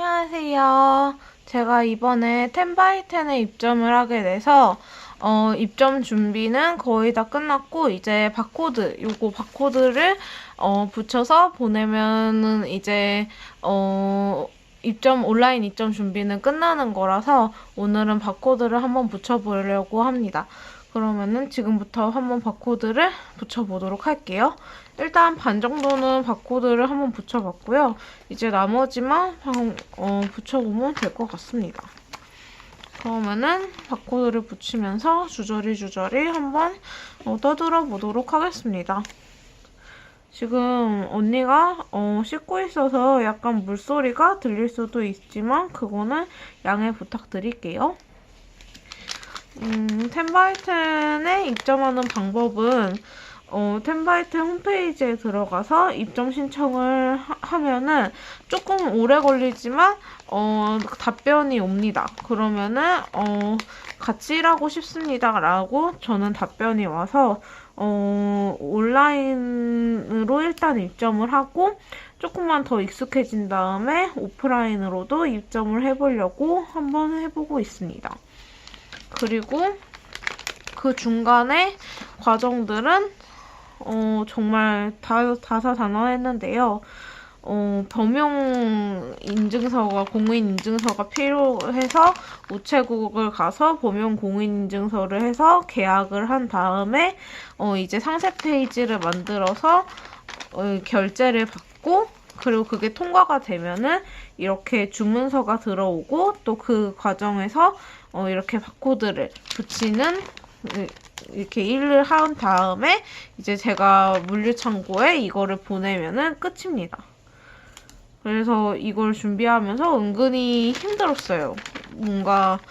안녕하세요. 제가 이번에 10바이10에 입점을 하게 돼서 어, 입점 준비는 거의 다 끝났고 이제 바코드, 요거 바코드를 어, 붙여서 보내면은 이제 어, 입점 온라인 입점 준비는 끝나는 거라서 오늘은 바코드를 한번 붙여보려고 합니다. 그러면은 지금부터 한번 바코드를 붙여보도록 할게요. 일단 반 정도는 바코드를 한번 붙여봤고요. 이제 나머지만 방- 어, 붙여보면 될 것 같습니다. 그러면은 바코드를 붙이면서 주저리 주저리 한번 어, 떠들어 보도록 하겠습니다. 지금 언니가 어, 씻고 있어서 약간 물소리가 들릴 수도 있지만 그거는 양해 부탁드릴게요. 음, 텐바이텐에 입점하는 방법은 어, 텐바이텐 홈페이지에 들어가서 입점 신청을 하, 면은 조금 오래 걸리지만 어, 답변이 옵니다. 그러면은 어, 같이 일하고 싶습니다 라고 저는 답변이 와서 어, 온라인으로 일단 입점을 하고 조금만 더 익숙해진 다음에 오프라인으로도 입점을 해보려고 한번 해보고 있습니다. 그리고 그 중간에 과정들은 어, 정말 다, 다사다난했는데요. 어, 범용 인증서가 공인 인증서가 필요해서 우체국을 가서 범용 공인 인증서를 해서 계약을 한 다음에 어, 이제 상세 페이지를 만들어서 어, 결제를 받고 그리고 그게 통과가 되면은 이렇게 주문서가 들어오고 또 그 과정에서 어, 이렇게 바코드를 붙이는 이- 이렇게 일을 한 다음에 이제 제가 물류창고에 이거를 보내면은 끝입니다. 그래서 이걸 준비하면서 은근히 힘들었어요. 뭔가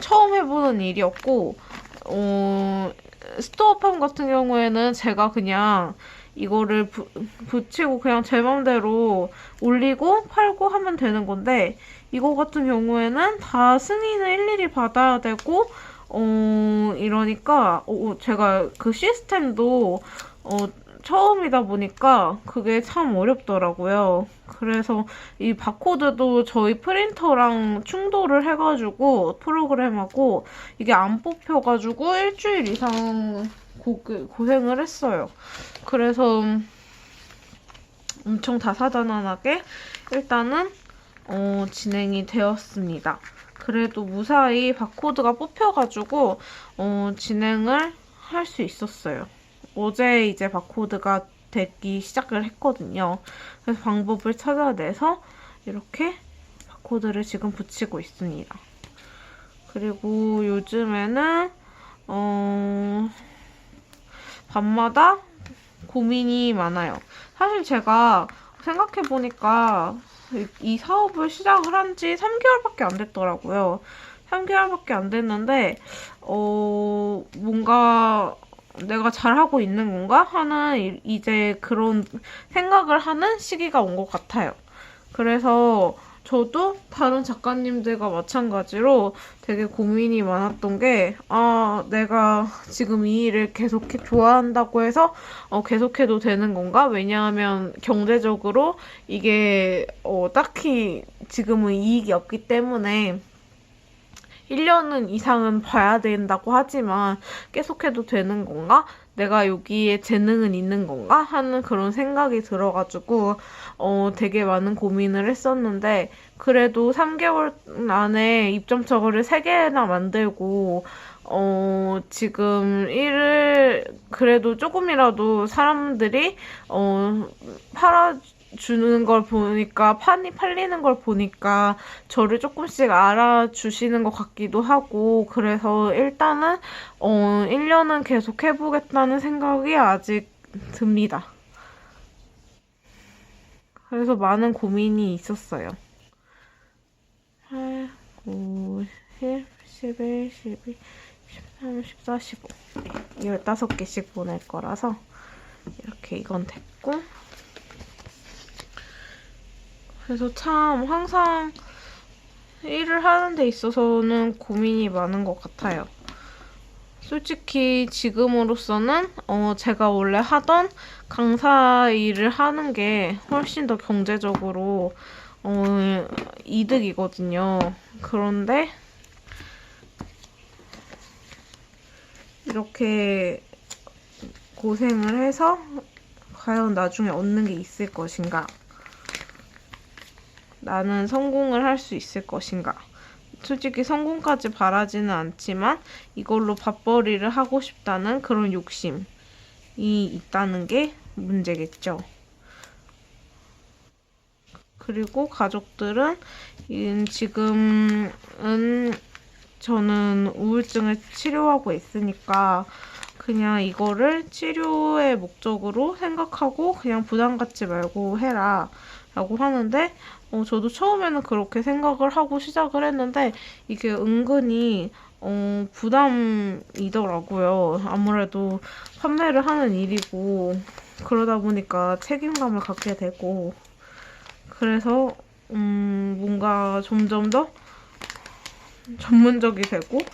처음 해보는 일이었고, 어, 스토어팜 같은 경우에는 제가 그냥 이거를 부, 붙이고 그냥 제 맘대로 올리고 팔고 하면 되는 건데, 이거 같은 경우에는 다 승인을 일일이 받아야 되고, 어, 이러니까, 어, 제가 그 시스템도, 어, 처음이다 보니까 그게 참 어렵더라고요. 그래서 이 바코드도 저희 프린터랑 충돌을 해가지고 프로그램하고 이게 안 뽑혀가지고 일주일 이상 고, 고생을 했어요. 그래서 엄청 다사다난하게 일단은 어, 진행이 되었습니다. 그래도 무사히 바코드가 뽑혀가지고 어, 진행을 할 수 있었어요. 어제 이제 바코드가 되기 시작을 했거든요. 그래서 방법을 찾아내서 이렇게 바코드를 지금 붙이고 있습니다. 그리고 요즘에는 어, 밤마다 고민이 많아요. 사실 제가 생각해보니까 이- 이 사업을 시작을 한 지 3개월밖에 안 됐더라고요. 3개월밖에 안 됐는데, 어, 뭔가 내가 잘하고 있는 건가? 하는 이- 이제 그런 생각을 하는 시기가 온 것 같아요. 그래서 저도 다른 작가님들과 마찬가지로 되게 고민이 많았던 게, 아, 내가 지금 이 일을 계속 해- 좋아한다고 해서 어, 계속해도 되는 건가? 왜냐하면 경제적으로 이게 어, 딱히 지금은 이익이 없기 때문에 1년은 이상은 봐야 된다고 하지만 계속해도 되는 건가? 내가 여기에 재능은 있는 건가? 하는 그런 생각이 들어가지고, 어, 되게 많은 고민을 했었는데, 그래도 3개월 안에 입점처를 3개나 만들고, 어, 지금 일을 그래도 조금이라도 사람들이, 어, 팔아 주는 걸 보니까, 판이 팔리는 걸 보니까, 저를 조금씩 알아주시는 것 같기도 하고, 그래서 일단은, 어, 1년은 계속 해보겠다는 생각이 아직 듭니다. 그래서 많은 고민이 있었어요. 8, 9, 10, 11, 12, 13, 14, 15. 네, 15개씩 보낼 거라서, 이렇게 이건 됐고. 그래서 참 항상 일을 하는 데 있어서는 고민이 많은 것 같아요. 솔직히 지금으로서는 어 제가 원래 하던 강사 일을 하는 게 훨씬 더 경제적으로 어 이득이거든요. 그런데 이렇게 고생을 해서 과연 나중에 얻는 게 있을 것인가? 나는 성공을 할 수 있을 것인가? 솔직히 성공까지 바라지는 않지만 이걸로 밥벌이를 하고 싶다는 그런 욕심이 있다는 게 문제겠죠. 그리고 가족들은 음, 지금은 저는 우울증을 치료하고 있으니까 그냥 이거를 치료의 목적으로 생각하고 그냥 부담 갖지 말고 해라 라고 하는데 어, 저도 처음에는 그렇게 생각을 하고 시작을 했는데 이게 은근히 어, 부담이더라고요. 아무래도 판매를 하는 일이고 그러다 보니까 책임감을 갖게 되고 그래서 음, 뭔가 점점 더 전문적이 되고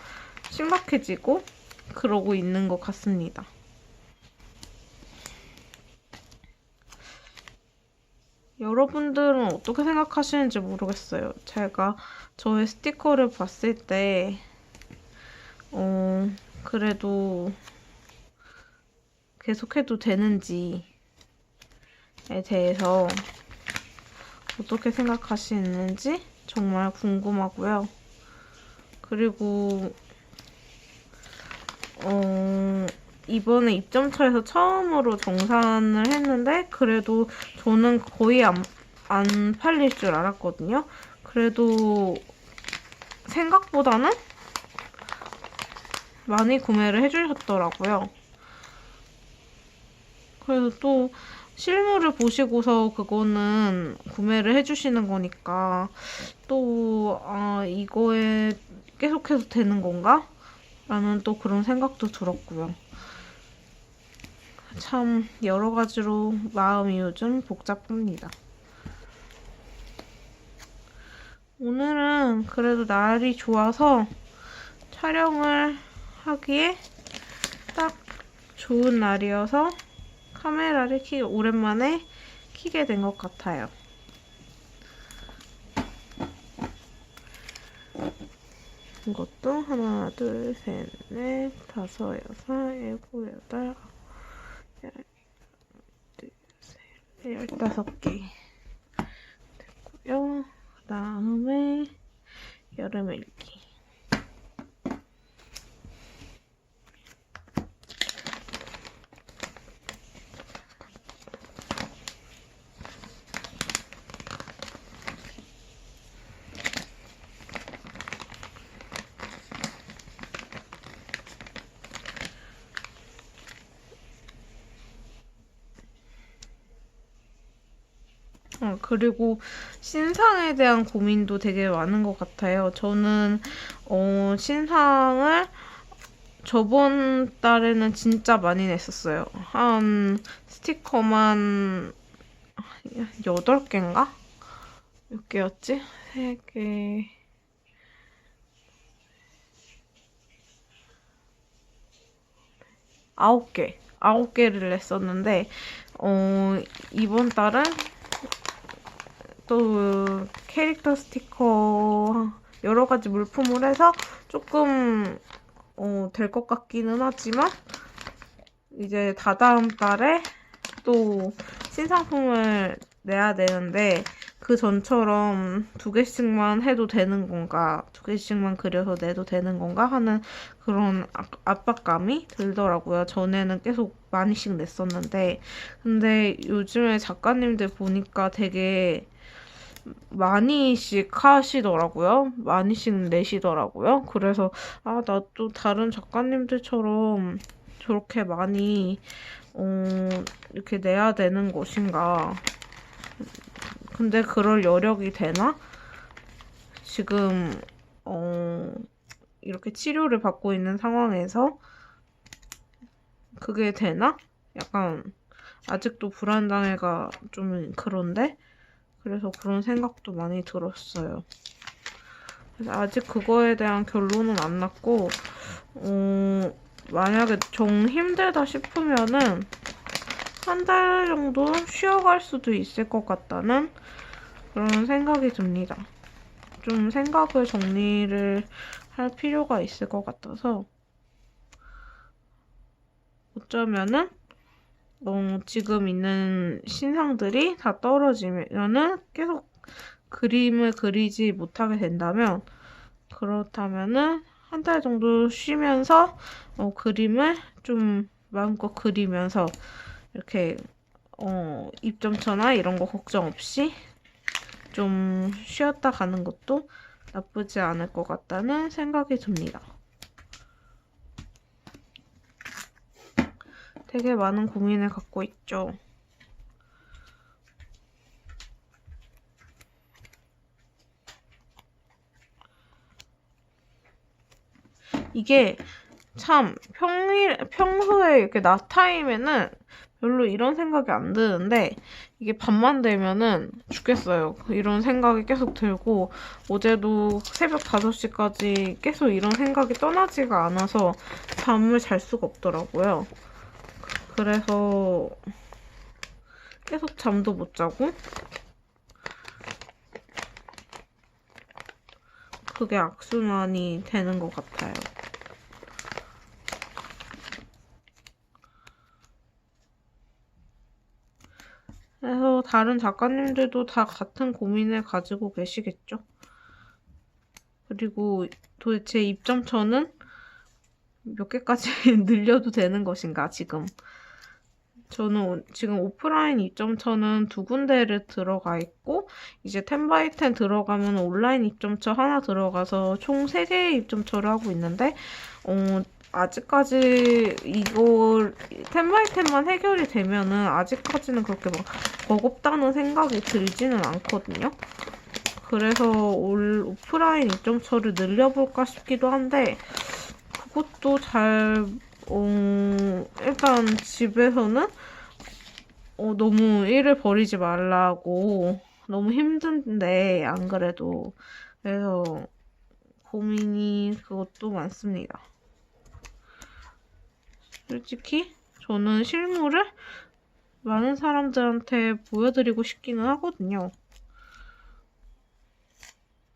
심각해지고 그러고 있는 것 같습니다. 여러분들은 어떻게 생각하시는지 모르겠어요. 제가 저의 스티커를 봤을 때, 어, 그래도 계속해도 되는지에 대해서 어떻게 생각하시는지 정말 궁금하고요. 그리고, 어, 이번에 입점처에서 처음으로 정산을 했는데 그래도 저는 거의 안, 안 팔릴 줄 알았거든요. 그래도 생각보다는 많이 구매를 해주셨더라고요. 그래서 또 실물을 보시고서 그거는 구매를 해주시는 거니까 또 아, 이거에 계속해서 되는 건가? 라는 또 그런 생각도 들었고요. 참 여러 가지로 마음이 요즘 복잡합니다. 오늘은 그래도 날이 좋아서 촬영을 하기에 딱 좋은 날이어서 카메라를 키 오랜만에 키게 된 것 같아요. 이것도 하나, 둘, 셋, 넷, 다섯, 여섯, 일곱, 여덟, 열, 둘, 셋, 열다섯 개 됐고요. 그 다음에 여름 일기. 어, 그리고 신상에 대한 고민도 되게 많은 것 같아요. 저는 어, 신상을 저번 달에는 진짜 많이 냈었어요. 한 스티커만 8개인가? 몇 개였지? 3개. 아홉 개. 아홉 개를 냈었는데, 어, 이번 달은 또 캐릭터 스티커 여러 가지 물품을 해서 조금 어, 될 것 같기는 하지만 이제 다다음 달에 또 신상품을 내야 되는데 그 전처럼 두 개씩만 해도 되는 건가 두 개씩만 그려서 내도 되는 건가 하는 그런 아- 압박감이 들더라고요. 전에는 계속 많이씩 냈었는데 근데 요즘에 작가님들 보니까 되게 많이씩 하시더라고요. 많이씩 내시더라고요. 그래서 아, 나도 다른 작가님들처럼 저렇게 많이 어, 이렇게 내야 되는 것인가. 근데 그럴 여력이 되나? 지금 어, 이렇게 치료를 받고 있는 상황에서 그게 되나? 약간 아직도 불안장애가 좀 그런데 그래서 그런 생각도 많이 들었어요. 아직 그거에 대한 결론은 안 났고, 어, 만약에 정 힘들다 싶으면은 한 달 정도 쉬어갈 수도 있을 것 같다는 그런 생각이 듭니다. 좀 생각을 정리를 할 필요가 있을 것 같아서 어쩌면은 어, 지금 있는 신상들이 다 떨어지면은 계속 그림을 그리지 못하게 된다면 그렇다면은 한 달 정도 쉬면서 어, 그림을 좀 마음껏 그리면서 이렇게 어, 입점처나 이런 거 걱정 없이 좀 쉬었다 가는 것도 나쁘지 않을 것 같다는 생각이 듭니다. 되게 많은 고민을 갖고 있죠. 이게 참 평일 평소에 이렇게 낮 타임에는 별로 이런 생각이 안 드는데 이게 밤만 되면은 죽겠어요. 이런 생각이 계속 들고 어제도 새벽 5시까지 계속 이런 생각이 떠나지가 않아서 잠을 잘 수가 없더라고요. 그래서 계속 잠도 못 자고 그게 악순환이 되는 것 같아요. 그래서 다른 작가님들도 다 같은 고민을 가지고 계시겠죠. 그리고 도대체 입점처는 몇 개까지 늘려도 되는 것인가, 지금. 저는 오- 지금 오프라인 입점처는 두 군데를 들어가 있고, 이제 10바이10 들어가면 온라인 입점처 하나 들어가서 총 3개의 입점처를 하고 있는데, 어, 아직까지 이걸 10바이10만 해결이 되면은 아직까지는 그렇게 막 버겁다는 생각이 들지는 않거든요. 그래서 올 오프라인 입점처를 늘려볼까 싶기도 한데, 그것도 잘, 어, 일단 집에서는 어, 너무 일을 버리지 말라고 너무 힘든데, 안 그래도. 그래서 고민이 그것도 많습니다. 솔직히 저는 실물을 많은 사람들한테 보여드리고 싶기는 하거든요.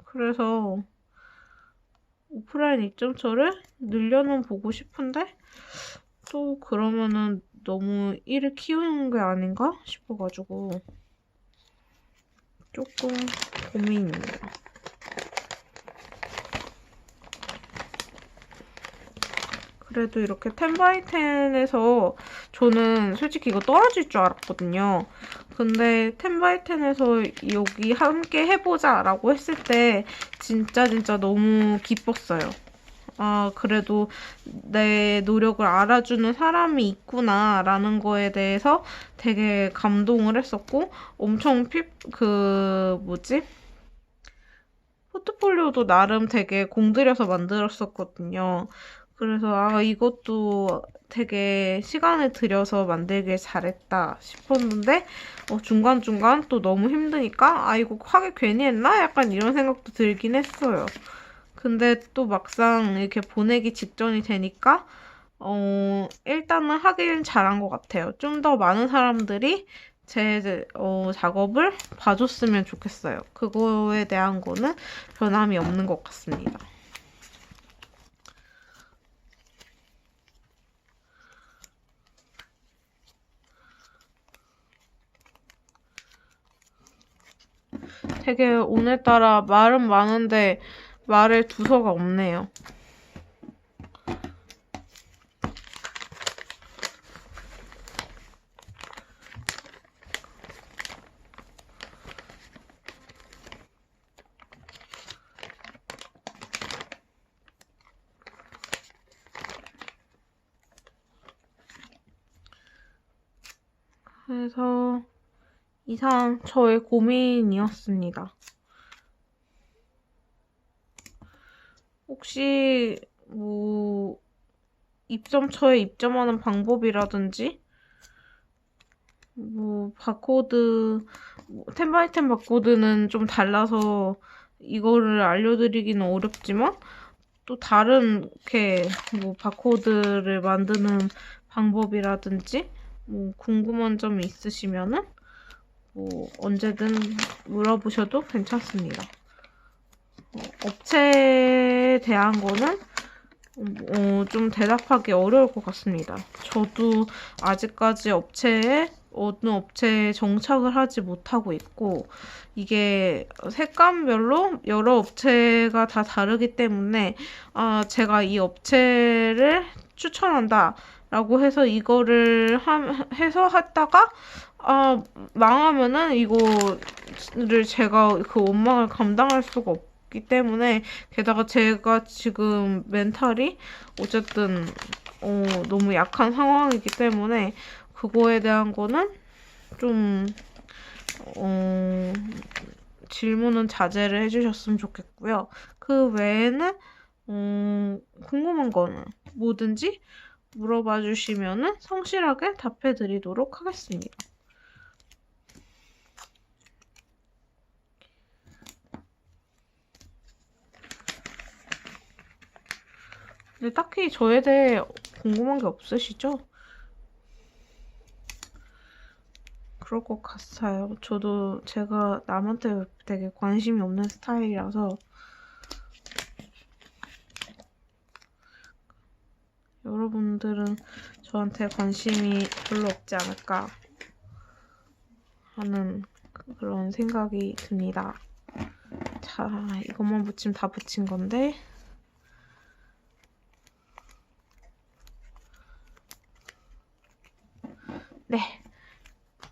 그래서 오프라인 입점처를 늘려는 보고 싶은데 또 그러면은 너무 일을 키우는 게 아닌가 싶어가지고 조금 고민입니다. 그래도 이렇게 10바이10에서 저는 솔직히 이거 떨어질 줄 알았거든요. 근데 10바이10에서 여기 함께 해보자 라고 했을 때 진짜 진짜 너무 기뻤어요. 아, 그래도 내 노력을 알아주는 사람이 있구나 라는 거에 대해서 되게 감동을 했었고 엄청 피, 그, 뭐지? 포트폴리오도 나름 되게 공들여서 만들었었거든요. 그래서 아 이것도 되게 시간을 들여서 만들길 잘했다 싶었는데 어, 중간중간 또 너무 힘드니까 아 이거 하기 괜히 했나? 약간 이런 생각도 들긴 했어요. 근데 또 막상 이렇게 보내기 직전이 되니까 어 일단은 하길 잘한 것 같아요. 좀 더 많은 사람들이 제 어, 작업을 봐줬으면 좋겠어요. 그거에 대한 거는 변함이 없는 것 같습니다. 되게 오늘따라 말은 많은데 말을 두서가 없네요. 그래서 이상 저의 고민이었습니다. 혹시 뭐 입점처에 입점하는 방법이라든지 뭐 바코드 뭐, 템바이템 바코드는 좀 달라서 이거를 알려드리기는 어렵지만 또 다른 이렇게 뭐 바코드를 만드는 방법이라든지 뭐 궁금한 점이 있으시면은 뭐 언제든 물어보셔도 괜찮습니다. 업체에 대한 거는 어, 좀 대답하기 어려울 것 같습니다. 저도 아직까지 업체에 어느 업체에 정착을 하지 못하고 있고 이게 색감별로 여러 업체가 다 다르기 때문에 아, 제가 이 업체를 추천한다 라고 해서 이거를 함, 해서 했다가 아, 망하면은 이거를 제가 그 원망을 감당할 수가 없기 때문에 게다가 제가 지금 멘탈이 어쨌든 어, 너무 약한 상황이기 때문에 그거에 대한 거는 좀 어, 질문은 자제를 해주셨으면 좋겠고요. 그 외에는 음, 궁금한 거는 뭐든지 물어봐 주시면은 성실하게 답해 드리도록 하겠습니다. 근데 딱히 저에 대해 궁금한 게 없으시죠? 그럴 것 같아요. 저도 제가 남한테 되게 관심이 없는 스타일이라서 여러 분들은 저한테 관심이 별로 없지 않을까 하는 그런 생각이 듭니다. 자, 이것만 붙이면 다 붙인 건데. 네.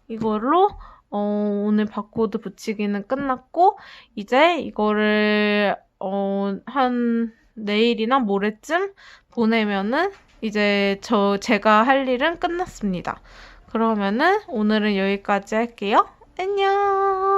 이걸로 어, 오늘 바코드 붙이기는 끝났고 이제 이거를 어, 한 내일이나 모레쯤 보내면은 이제 저 제가 할 일은 끝났습니다. 그러면은 오늘은 여기까지 할게요. 안녕.